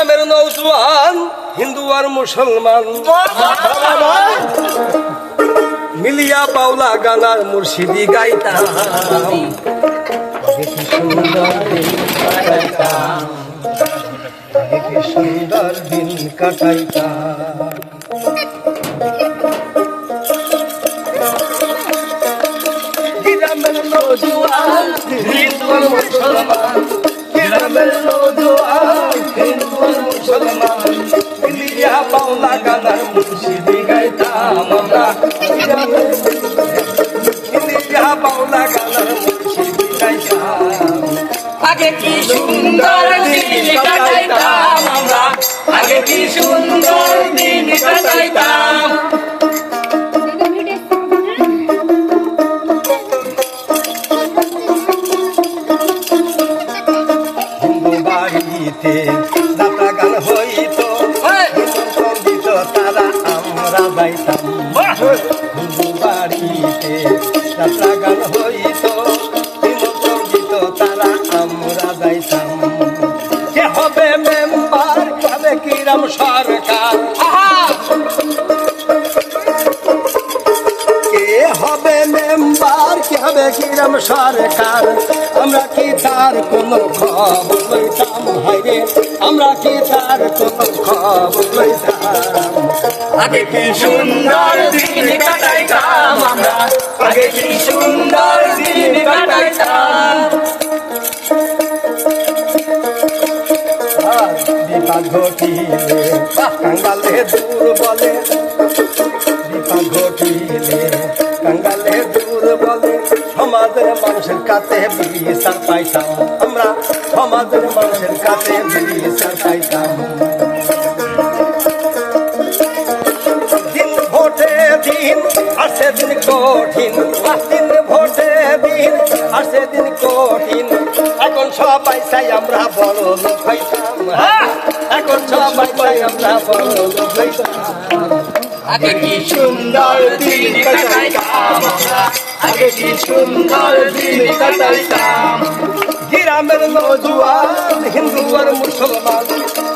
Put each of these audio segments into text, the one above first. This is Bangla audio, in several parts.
গ্রামের নৌজওয়ান হিন্দু আর মুসলমান। মিলিয়া পাওলা গানার মুর্শিদি কাটাইতাম। সুন্দর দিন কাটাইতাম। মুসলমান মিলিয়া বাউলা গানার মুর্শিদি গাইতাম আমরা মিলিয়া গাইতাম আগে কি সুন্দর দিন কাটাইতাম আমরা? আগে কি সুন্দর দিন কাটাইতাম? বাড়িতে তারা আমরা হিন্দু বাড়িতে যাত্রা গান হইতো তারা আমরা যাইতাম কে হবে মেম্বার হবে কিরাম সরকার হবে মেম্বার কে হবে কিরম সরকার আমরা কি তার কোনো খবর লইতাম? হাইরে আমরা কি তার কোনো খবর লইতাম? আগে কি সুন্দর দিন কাটাইতাম আমরা? আগে কি সুন্দর দিন কাটাইতাম? ঘটিলে কাঙ্গালে দূর বলে সমাজের মানুষের কাছে বিচার পাইতাম। সমাজের মানুষের কাছে বিচার পাইতাম দিন ভোটে দিন আসে দিন কঠিন। দিন ভোটে দিন আসে দিন কঠিন। এখন সবাই চাই আমরা বড় লোক হইতাম। এখন সবাই চাই আমরা বড় লোক হইতাম। আগে কি সুন্দর দিন কাটাইতাম আমরা? আগে কি সুন্দর দিন কাটাইতাম। গ্রামের নৌজওয়ান হিন্দু আর মুসলমান।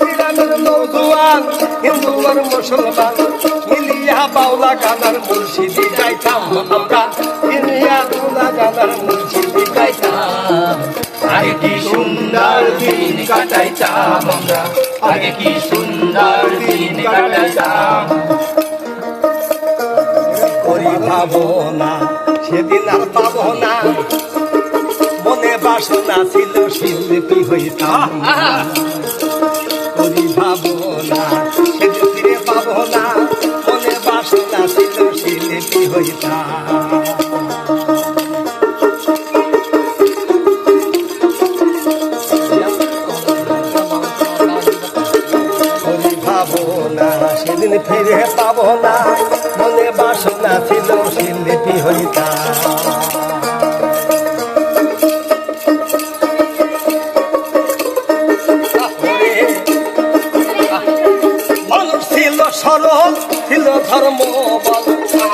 গ্রামের নৌজওয়ান হিন্দু আর মুসলমান। মিলিয়া বাউলা গানার মুর্শিদি গাইতাম আমরা। মিলিয়া বাউলা গানার মুর্শিদি গাইতাম। আগে কি সুন্দর দিন কাটাইতাম আমরা। আগে কি সুন্দর দিন কাটাইতাম। করি ভাবনা সেদিন আর পাবো না মনে বাসনা ছিল শিল্পী হইতাম। করি ভাবনা সেদিন ফিরে পাবো না মনে বাসনা ছিল শিল্পী হইতাম। সেদিন ফিরে পাবো না মনে বাসনা ছিল হইতাম মানুষ ছিল সরল, ছিল ধর্ম বল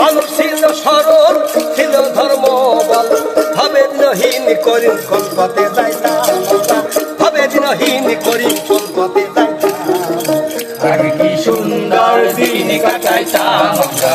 মানুষ ছিল সরল, ছিল ধর্ম বল হবে দিনহীন করিম কলপথে যাইতাম হবে দিনহীন করিম কলপথে যাইতাম আগে কি সুন্দর দিন কাটাইতাম আমরা।